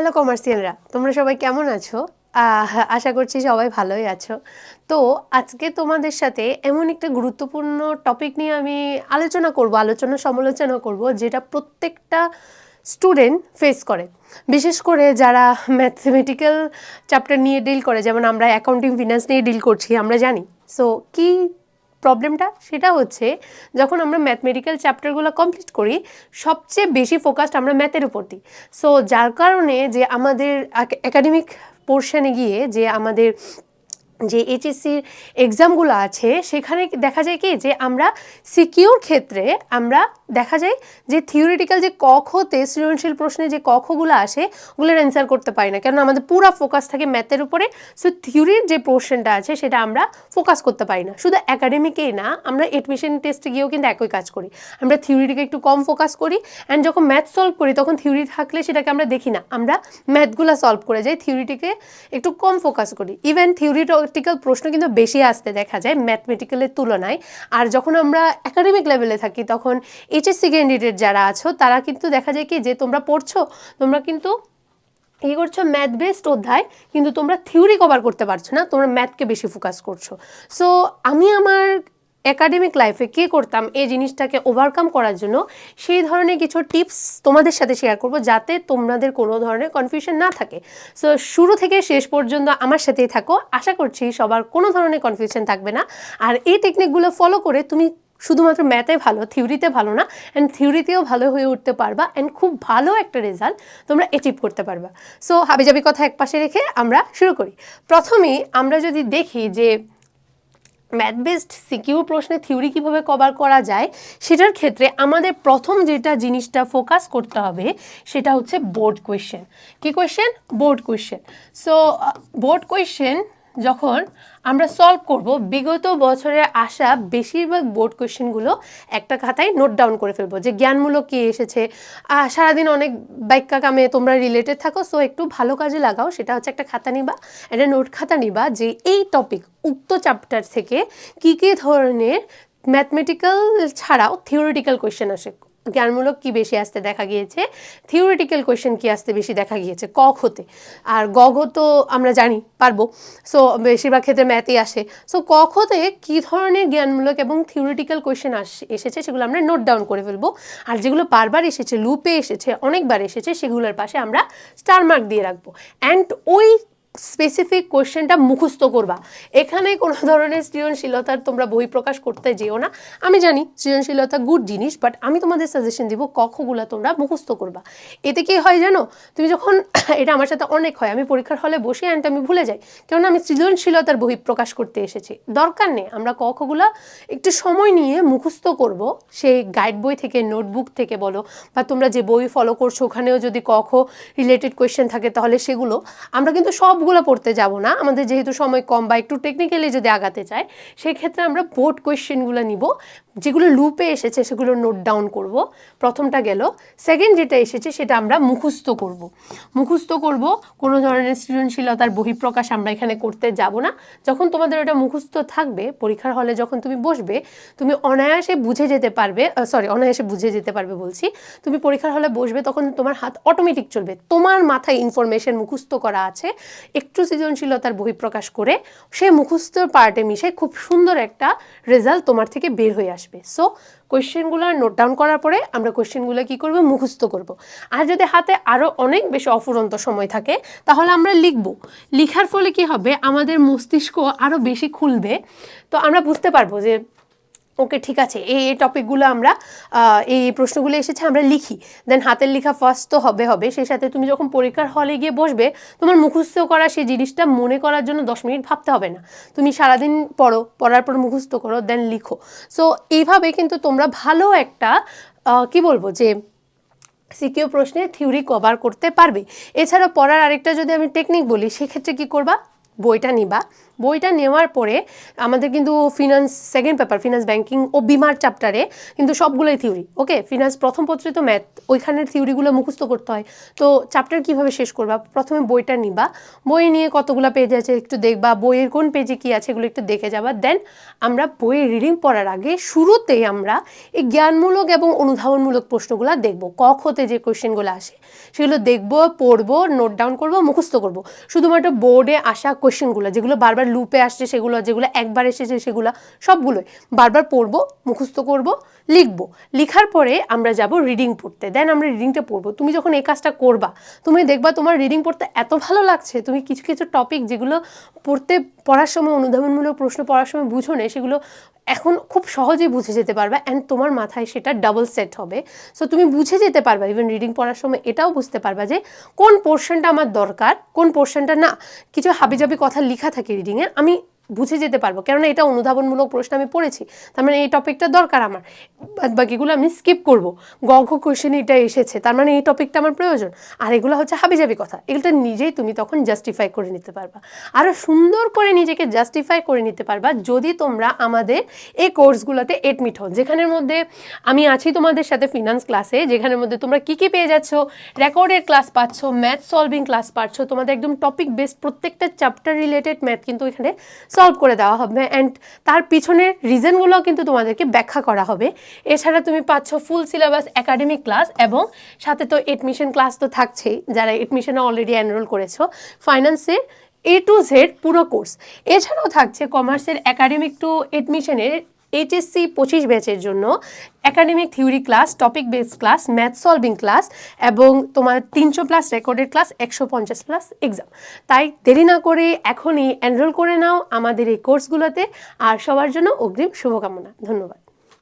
Hello কমার্শিয়ালরা তোমরা সবাই কেমন আছো? আশা করছি সবাই ভালোই আছো। তো আজকে তোমাদের সাথে এমন একটা গুরুত্বপূর্ণ টপিক নিয়ে আমি আলোচনা করব, আলোচনা সমালোচনা করব, যেটা প্রত্যেকটা স্টুডেন্ট ফেস করে। বিশেষ করে যারা ম্যাথমেটিক্যাল চ্যাপ্টার নিয়ে ডিল করে, যেমন আমরা অ্যাকাউন্টিং ফিনান্স নিয়ে ডিল করছি, আমরা জানি। সো কি প্রবলেমটা সেটা হচ্ছে যখন আমরা ম্যাথমেটিক্যাল চ্যাপ্টারগুলো কমপ্লিট করি, সবচেয়ে বেশি ফোকাসড আমরা ম্যাথের উপর দিই। সো যার কারণে যে আমাদের একাডেমিক পোর্শনে গিয়ে যে আমাদের যে এইচএসসির এক্সামগুলো আছে, সেখানে দেখা যায় কি যে আমরা সিকিউর ক্ষেত্রে আমরা দেখা যায় যে থিওরিটিক্যাল যে ক খতে সৃজনশীল প্রশ্নে যে ক খগুলো আসে, ওগুলোর অ্যান্সার করতে পারি না। কেন আমাদের পুরো ফোকাস থাকে ম্যাথের উপরে। সো থিওরির যে পোর্শনটা আছে, সেটা আমরা ফোকাস করতে পারি না। শুধু অ্যাকাডেমিকেই না, আমরা এডমিশন টেস্টে গিয়েও কিন্তু একই কাজ করি। আমরা থিওরিটিকে একটু কম ফোকাস করি অ্যান্ড যখন ম্যাথ সলভ করি, তখন থিওরি থাকলে সেটাকে আমরা দেখি না। আমরা ম্যাথগুলো সলভ করে যাই থিওরিটিকে একটু কম ফোকাস করি। ইভেন থিওরিটিক্যাল প্রশ্ন কিন্তু বেশি আসতে দেখা যায় ম্যাথমেটিক্যালের তুলনায়। আর যখন আমরা একাডেমিক লেভেলে থাকি, তখন এইচএসসি ক্যান্ডিডেট যারা আছো, তারা কিন্তু দেখা যায় কি যে তোমরা পড়ছো, তোমরা কিন্তু কী করছ? ম্যাথ বেসড অধ্যায়, কিন্তু তোমরা থিওরি কভার করতে পারছ না, তোমরা ম্যাথকে বেশি ফোকাস করছ। সো আমি আমার একাডেমিক লাইফে কী করতাম, এই জিনিসটাকে ওভারকাম করার জন্য সেই ধরনের কিছু টিপস তোমাদের সাথে শেয়ার করব যাতে তোমাদের কোনো ধরনের কনফিউশন না থাকে। সো শুরু থেকে শেষ পর্যন্ত আমার সাথেই থাকো। আশা করছি সবার কোনো ধরনের কনফিউশন থাকবে না। আর এই টেকনিকগুলো ফলো করে তুমি শুধুমাত্র ম্যাথে ভালো থিওরিতে ভালো না অ্যান্ড থিওরিতেও ভালো হয়ে উঠতে পারবা অ্যান্ড খুব ভালো একটা রেজাল্ট তোমরা অ্যাচিভ করতে পারবা। সো হাবিজাবি কথা এক পাশে রেখে আমরা শুরু করি। প্রথমেই আমরা যদি দেখি যে ম্যাথ বেসড সিকিউর প্রশ্নে থিওরি কীভাবে কভার করা যায়, সেটার ক্ষেত্রে আমাদের প্রথম যেটা জিনিসটা ফোকাস করতে হবে, সেটা হচ্ছে বোর্ড কোয়েশ্চেন। কি question? Board question. So board question যখন আমরা সলভ করব, বিগত বছরে আসা বেশিরভাগ বোর্ড কোয়েশ্চেনগুলো একটা খাতায় নোট ডাউন করে ফেলব যে জ্ঞানমূলক কী এসেছে। সারাদিন অনেক বাইক্কা কামে তোমরা রিলেটেড থাকো সো একটু ভালো কাজে লাগাও, সেটা হচ্ছে একটা খাতা নিবা, একটা নোট খাতা নিবা যে এই টপিক উক্ত চ্যাপ্টার থেকে কী কী ধরনের ম্যাথমেটিক্যাল ছাড়াও থিওরিটিক্যাল কোয়েশ্চেন আসে। জ্ঞানমূলক কি বেশি আসতে দেখা গিয়েছে? থিওরিটিক্যাল কোয়েশ্চেন কি আসতে বেশি দেখা গিয়েছে? ক হতে। আর গ তো আমরা জানি, পারব। সো বেশিরভাগ ক্ষেত্রে ম্যাথই আসে। সো ক খতে কী ধরনের জ্ঞানমূলক এবং থিওরিটিক্যাল কোয়েশ্চেন আস, এসেছে সেগুলো আমরা নোট ডাউন করে ফেলব। আর যেগুলো বারবার এসেছে লুপে এসেছে, অনেকবার এসেছে, সেগুলোর পাশে আমরা স্টার মার্ক দিয়ে রাখব। অ্যান্ড ওই স্পেসিফিক কোয়েশ্চেনটা মুখস্থ করবা। এখানে কোনো ধরনের সৃজনশীলতার তোমরা বই প্রকাশ করতে যেও না। আমি জানি সৃজনশীলতা গুড জিনিস বাট আমি তোমাদের সাজেশন দিব কখগুলো তোমরা মুখস্থ করবা। এতে কি হয় জানো? তুমি যখন এটা আমার সাথে অনেক হয়, আমি পরীক্ষার হলে বসে অ্যান্ড আমি ভুলে যাই, কেননা আমি সৃজনশীলতার বই প্রকাশ করতে এসেছি। দরকার নেই, আমরা কখগুলো একটু সময় নিয়ে মুখস্থ করব। সেই গাইড বই থেকে নোটবুক থেকে বলো, বা তোমরা যে বই ফলো করছ, ওখানেও যদি কখ রিলেটেড কোয়েশ্চেন থাকে, তাহলে সেগুলো আমরা কিন্তু সবগুলো পড়তে যাব না। আমাদের যেহেতু সময় কম বা একটু টেকনিক্যালি যদি আগাতে চাই সেই ক্ষেত্রে আমরা বোর্ড কোয়েশ্চেনগুলো নিব। যেগুলো লুপে এসেছে, সেগুলো নোট ডাউন করব। প্রথমটা গেল। সেকেন্ড যেটা এসেছে, সেটা আমরা মুখস্থ করব। মুখস্থ করব, কোনো ধরনের সৃজনশীলতার বহিঃপ্রকাশ আমরা এখানে করতে যাব না। যখন তোমাদের ওটা মুখস্থ থাকবে, পরীক্ষার হলে যখন তুমি বসবে, তুমি অনায়াসে বুঝে যেতে পারবে সরি অনায়াসে বুঝে যেতে পারবে বলছি। তুমি পরীক্ষার হলে বসবে, তখন তোমার হাত অটোমেটিক চলবে। তোমার মাথায় ইনফরমেশন মুখস্থ করা আছে। একটু সৃজনশীলতার বহিঃপ্রকাশ করে সে মুখস্থ পার্টে মিশে খুব সুন্দর একটা রেজাল্ট তোমার থেকে বের হয়ে আসবে। সো কোয়েশ্চেনগুলো নোট ডাউন করার পরে আমরা কোয়েশ্চেনগুলো কী করব? মুখস্থ করব। আর যদি হাতে আরও অনেক বেশি অফুরন্ত সময় থাকে, তাহলে আমরা লিখব। লিখার ফলে কি হবে? আমাদের মস্তিষ্ক আরও বেশি খুলবে। তো আমরা বুঝতে পারব যে ওকে, ঠিক আছে এই এই টপিকগুলো আমরা এই প্রশ্নগুলো এসেছে, আমরা লিখি। দেন হাতের লেখা ফার্স্ট তো হবে হবে। সেই সাথে তুমি যখন পরীক্ষার হলে গিয়ে বসবে, তোমার মুখস্থ করা সেই জিনিসটা মনে করার জন্য দশ মিনিট ভাবতে হবে না। তুমি সারাদিন পড়ো, পড়ার পর মুখস্থ করো দেন লিখো। সো এইভাবে কিন্তু তোমরা ভালো একটা কি বলব যে, সিকিউ প্রশ্নের থিওরি কভার করতে পারবে। এছাড়া পড়ার আরেকটা যদি আমি টেকনিক বলি, সেক্ষেত্রে কি করবা? বইটা নিবা। বইটা নেওয়ার পরে আমাদের কিন্তু finance second paper finance banking ও বিমার চ্যাপ্টারে কিন্তু সবগুলোই থিওরি ওকে ফিনান্স প্রথম পত্রে তো ম্যাথ ওইখানের থিওরিগুলো মুখস্থ করতে হয়। তো চ্যাপ্টার কীভাবে শেষ করবা? প্রথমে বইটা নিবা। বই নিয়ে কতগুলো পেজ আছে একটু দেখবা, বইয়ের কোন পেজে কী আছে এগুলো একটু দেখে যাবা। দেন আমরা বইয়ের রিডিং পড়ার আগে শুরুতেই আমরা এই জ্ঞানমূলক এবং অনুধাবনমূলক প্রশ্নগুলো দেখব। ক হতে যে কোয়েশ্চেনগুলো আসে, সেগুলো দেখব, পড়ব নোট ডাউন করব, মুখস্থ করব। শুধুমাত্র বোর্ডে আসা কোয়েশ্চেনগুলো যেগুলো বারবার লুপে আসছে সেগুলো, যেগুলো একবার এসেছে সেগুলো, সবগুলোই বারবার পড়ব, মুখস্থ করব, লিখব। লিখার পরে আমরা যাব রিডিং পড়তে। দেন আমরা রিডিংটা পড়ব। তুমি যখন এই কাজটা করবা, তুমি দেখবা তোমার রিডিং পড়তে এত ভালো লাগছে, তুমি কিছু কিছু টপিক যেগুলো পড়তে, পড়ার সময়, অনুধাবনমূলক প্রশ্ন পড়ার সময় বুঝো না, সেগুলো এখন খুব সহজে বুঝে যেতে পারবে অ্যান্ড তোমার মাথায় সেটা ডাবল সেট হবে। সো তুমি বুঝে যেতে পারবে ইভেন রিডিং পড়ার সময় এটাও বুঝতে পারবে যে কোন পোর্শনটা আমার দরকার, কোন পোর্শনটা না। কিছু হাবিজাবি কথা লেখা থাকে রিডিংয়ে আমি বুঝে যেতে পারব। কেননা এটা অনুধাবনমূলক প্রশ্ন আমি পড়েছি। তার মানে এই টপিকটা দরকার আমার। বাদ বাকিগুলো আমি স্কিপ করব। গ ঘ কোয়েশনে এটা এসেছে। তার মানে এই টপিকটা আমার প্রয়োজন। আর এগুলো হচ্ছে হাবিজাবি কথা। এগুলো নিজেই তুমি তখন জাস্টিফাই করে নিতে পারবা। আরও সুন্দর করে নিজেকে জাস্টিফাই করে নিতে পারবা যদি তোমরা আমাদের এই কোর্সগুলোতে এডমিট হও। যেখানের মধ্যে আমি আছি তোমাদের সাথে ফিনান্স ক্লাসে যেখানের মধ্যে তোমরা কী কী পেয়ে যাচ্ছ রেকর্ডের ক্লাস পাচ্ছ ম্যাথ সলভিং ক্লাস পাচ্ছ, তোমাদের একদম টপিক বেস প্রত্যেকটা চ্যাপ্টার রিলেটেড ম্যাথ কিন্তু এখানে সলভ করে দেওয়া হবে অ্যান্ড তার পিছনের রিজনগুলো কিন্তু তোমাদেরকে ব্যাখ্যা করা হবে। এছাড়া তুমি পাচ্ছ ফুল সিলেবাস একাডেমিক ক্লাস এবং সাথে তো এডমিশন ক্লাস তো থাকছেই, যারা এডমিশনে অলরেডি এনরোল করেছ। ফাইন্যান্সের এ টু জেড পুরো কোর্স এছাড়াও থাকছে কমার্সের একাডেমিক টু এডমিশনের এইচএসসি পঁচিশ ব্যাচের জন্য academic theory class topic base class math solving class এবং তোমার তিনশো প্লাস রেকর্ডের ক্লাস একশো পঞ্চাশ প্লাস এক্সাম তাই দেরি না করে এখনই এনরোল করে নাও আমাদের এই কোর্সগুলোতে আর সবার জন্য অগ্রিম শুভকামনা। ধন্যবাদ।